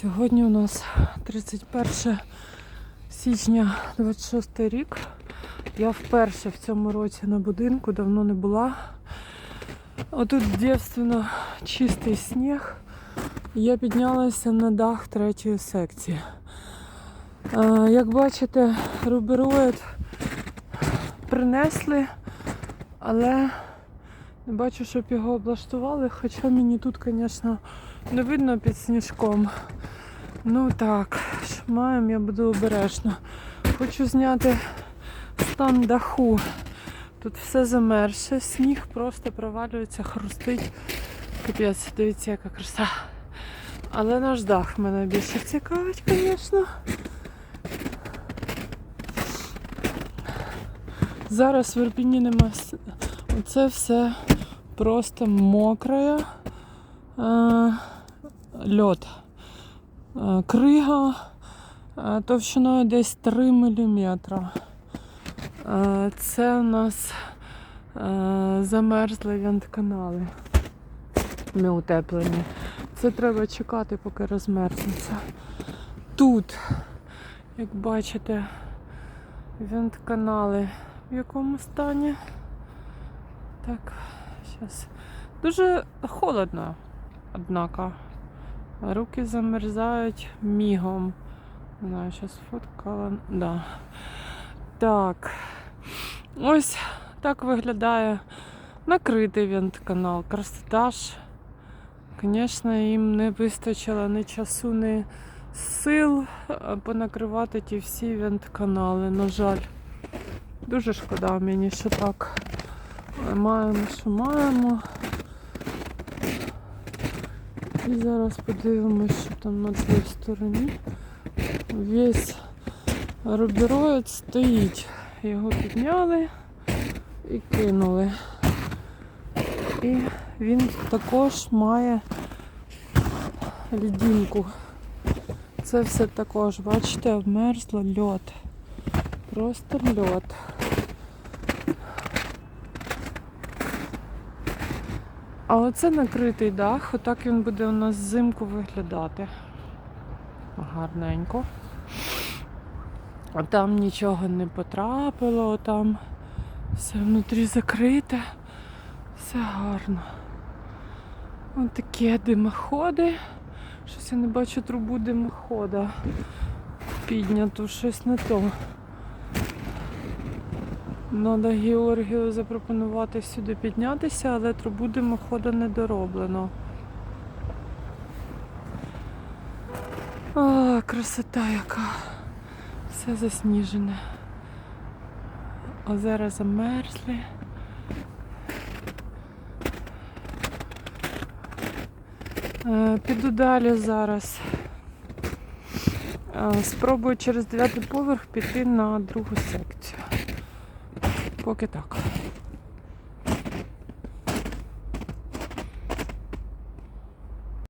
Сьогодні у нас 31 січня 26 рік. Я вперше в цьому році на будинку, давно не була. Отут дівственно чистий сніг. Я піднялася на дах третьої секції. Е, Як бачите, рубероїд принесли, але бачу, щоб його облаштували, хоча мені тут, звісно, не видно під сніжком. Ну так, що маємо, я буду обережно. Хочу зняти стан даху. Тут все замерше, сніг просто провалюється, хрустить. Капець, дивіться, яка краса. Але наш дах мене більше цікавить, звісно. Зараз в Ірпіні нема. Це все просто мокре. Е, льод. Е, Крига е, товщиною десь 3 мм. Це у нас е, замерзли вентканали не утеплені. Це треба чекати, поки розмерзнеться. Тут, як бачите, вентканали в якому стані. Так, зараз. Дуже холодно, однако. Руки замерзають мігом. Не знаю, зараз фоткала. Да. Так. Ось так виглядає накритий вентканал. Красота ж. Звісно, їм не вистачило ні часу, ні сил понакривати ті всі вентканали, на жаль. Дуже шкода мені, що так. Маємо, що маємо. І зараз подивимось, що там на тій стороні. Весь рубероїд стоїть. Його підняли і кинули. І він також має льдинку. Це все також, бачите, обмерзло льод. Просто льод. А оце накритий дах, отак він буде у нас взимку виглядати. Гарненько. А там нічого не потрапило, там все внутрі закрите, все гарно. Ось такі димоходи. Щось я не бачу трубу димохода. Підняту щось не то. Надо Георгію запропонувати сюди піднятися, але трубу димохода не дороблено. А, красота яка. Все засніжене. Озера замерзли. Е, Піду далі зараз. Е, Спробую через дев'ятий поверх піти на другу секцію. Поки так.